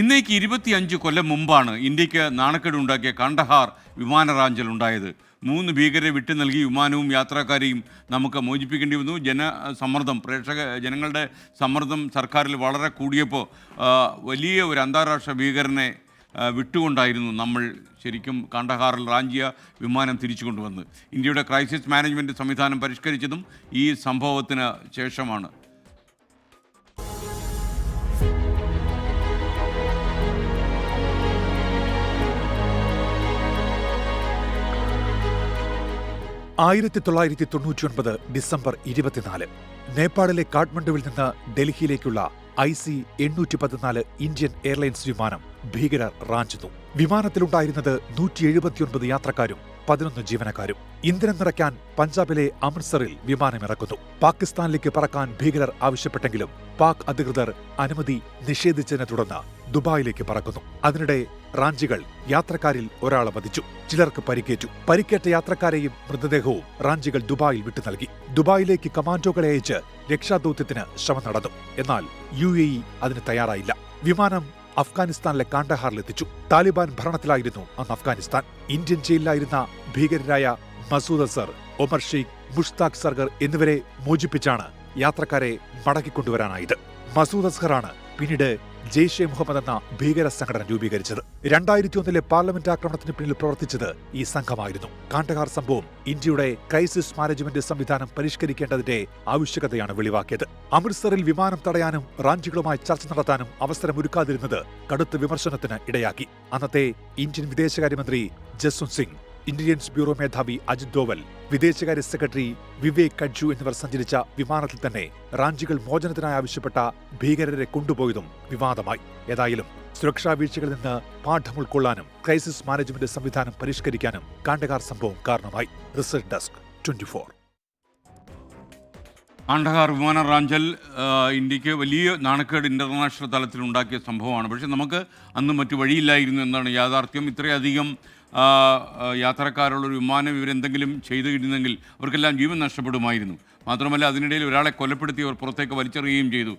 ഇന്നേക്ക് ഇരുപത്തിയഞ്ച് കൊല്ലം മുമ്പാണ് ഇന്ത്യയ്ക്ക് നാണക്കേടുണ്ടാക്കിയ കണ്ടഹാർ വിമാനറാഞ്ചൽ ഉണ്ടായത്. മൂന്ന് ഭീകരരെ വിട്ടു നൽകി വിമാനവും യാത്രക്കാരെയും നമുക്ക് മോചിപ്പിക്കേണ്ടി വന്നു. ജനസമ്മർദ്ദം പ്രേക്ഷക ജനങ്ങളുടെ സമ്മർദ്ദം സർക്കാരിൽ വളരെ കൂടിയപ്പോൾ വലിയ ഒരു അന്താരാഷ്ട്ര ഭീകരനെ വിട്ടുകൊണ്ടായിരുന്നു നമ്മൾ ശരിക്കും കാണ്ടഹാറിൽ റാഞ്ചിയ വിമാനം തിരിച്ചു കൊണ്ടുവന്നത്. ഇന്ത്യയുടെ ക്രൈസിസ് മാനേജ്മെന്റ് സംവിധാനം പരിഷ്കരിച്ചതും ഈ സംഭവത്തിന് ശേഷമാണ്. ആയിരത്തി തൊള്ളായിരത്തി തൊണ്ണൂറ്റിയൊൻപത് ഡിസംബർ ഇരുപത്തിനാല് നേപ്പാളിലെ കാഠ്മണ്ഡുവിൽ നിന്ന് ഡൽഹിയിലേക്കുള്ള ഐ സി എണ്ണൂറ്റി പതിനാല് ഇന്ത്യൻ എയർലൈൻസ് വിമാനം ഭീകരർ റാഞ്ചുന്നു. വിമാനത്തിലുണ്ടായിരുന്നത് നൂറ്റി എഴുപത്തിയൊൻപത് യാത്രക്കാരും പതിനൊന്ന് ജീവനക്കാരും ഇന്ധനം നിറയ്ക്കാൻ പഞ്ചാബിലെ അമൃത്സറിൽ വിമാനമിറക്കുന്നു. പാകിസ്ഥാനിലേക്ക് പറക്കാൻ ഭീകരർ ആവശ്യപ്പെട്ടെങ്കിലും പാക് അധികൃതർ അനുമതി നിഷേധിച്ചതിനെ തുടർന്ന് ദുബായിലേക്ക് പറക്കുന്നു. അതിനിടെ റാഞ്ചികൾ യാത്രക്കാരിൽ ഒരാളെ വധിച്ചു. ചിലർക്ക് പരിക്കേറ്റു. പരിക്കേറ്റ യാത്രക്കാരെയും മൃതദേഹവും റാഞ്ചികൾ ദുബായിൽ വിട്ടു നൽകി. ദുബായിലേക്ക് കമാൻഡോകളെ അയച്ച് രക്ഷാദൌത്യത്തിന് ശ്രമം നടന്നു. എന്നാൽ യു അതിന് തയ്യാറായില്ല. വിമാനം അഫ്ഗാനിസ്ഥാനിലെ കാണ്ടഹാറിലെത്തിച്ചു താലിബാൻ ഭരണത്തിലായിരുന്നു അന്ന് അഫ്ഗാനിസ്ഥാൻ. ഇന്ത്യൻ ജയിലിലായിരുന്ന ഭീകരരായ മസൂദ് അസർ ഒമർ ഷെയ്ഖ് മുഷ്താഖ് സർഗർ എന്നിവരെ മോചിപ്പിച്ചാണ് യാത്രക്കാരെ മടക്കിക്കൊണ്ടുവരാനായത് മസൂദ് അസ്ഹറാണ് പിന്നീട് ജെയ്ഷെ മുഹമ്മദ് എന്ന ഭീകര സംഘടന രൂപീകരിച്ചത്. രണ്ടായിരത്തി ഒന്നിലെ പാർലമെന്റ് ആക്രമണത്തിന് പിന്നിൽ പ്രവർത്തിച്ചത് ഈ സംഘമായിരുന്നു. കാണ്ടഹാർ സംഭവം ഇന്ത്യയുടെ ക്രൈസിസ് മാനേജ്മെന്റ് സംവിധാനം പരിഷ്കരിക്കേണ്ടതിന്റെ ആവശ്യകതയാണ് വെളിവാക്കിയത്. അമൃത്സറിൽ വിമാനം തടയാനും റാഞ്ചികളുമായി ചർച്ച നടത്താനും അവസരമൊരുക്കാതിരുന്നത് കടുത്ത വിമർശനത്തിന് ഇടയാക്കി. അന്നത്തെ ഇന്ത്യൻ വിദേശകാര്യമന്ത്രി ജസ്വന്ത് സിംഗ് ഇന്റലിജൻസ് ബ്യൂറോ മേധാവി അജിത് ഡോവൽ വിദേശകാര്യ സെക്രട്ടറി വിവേക് കഡ്ജു എന്നിവർ സഞ്ചരിച്ച വിമാനത്തിൽ തന്നെ റാഞ്ചികൾ മോചനത്തിനായി ആവശ്യപ്പെട്ട ഭീകരരെ കൊണ്ടുപോയതും വിവാദമായി. ഏതായാലും സുരക്ഷാ വീഴ്ചകളിൽ നിന്ന് പാഠം ഉൾക്കൊള്ളാനും ക്രൈസിസ് മാനേജ്മെന്റ് സംവിധാനം പരിഷ്കരിക്കാനും കാണ്ടകാർ സംഭവം കാരണമായി. Research desk twenty four. Kandahar വിമാന റാഞ്ചൽ ഇന്ത്യയ്ക്ക് വലിയ നാണക്കേട് ഇന്റർനാഷണൽ തലത്തിൽ ഉണ്ടാക്കിയ സംഭവമാണ്. പക്ഷേ നമുക്ക് അന്ന് മറ്റു വഴിയില്ലായിരുന്നു എന്നാണ് യാഥാർത്ഥ്യം. ഇത്രയധികം ആ, ഒരു വിമാനം ഇവരെന്തെങ്കിലും ചെയ്തു കിട്ടുന്നെങ്കിൽ അവർക്കെല്ലാം ജീവൻ നഷ്ടപ്പെടുമായിരുന്നു. മാത്രമല്ല അതിനിടയിൽ ഒരാളെ കൊലപ്പെടുത്തി അവർ പുറത്തേക്ക് വലിച്ചെറിയുകയും ചെയ്തു.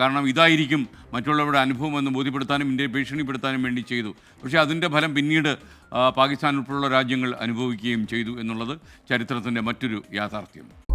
കാരണം ഇതായിരിക്കും മറ്റുള്ളവരുടെ അനുഭവം എന്ന് ബോധ്യപ്പെടുത്താനും ഇന്ത്യയെ ഭീഷണിപ്പെടുത്താനും വേണ്ടി ചെയ്തു. പക്ഷേ അതിന്റെ ഫലം പിന്നീട് പാകിസ്ഥാൻ ഉൾപ്പെടെയുള്ള രാജ്യങ്ങൾ അനുഭവിക്കുകയും ചെയ്തു എന്നുള്ളത് ചരിത്രത്തിന്റെ മറ്റൊരു യാഥാർത്ഥ്യം.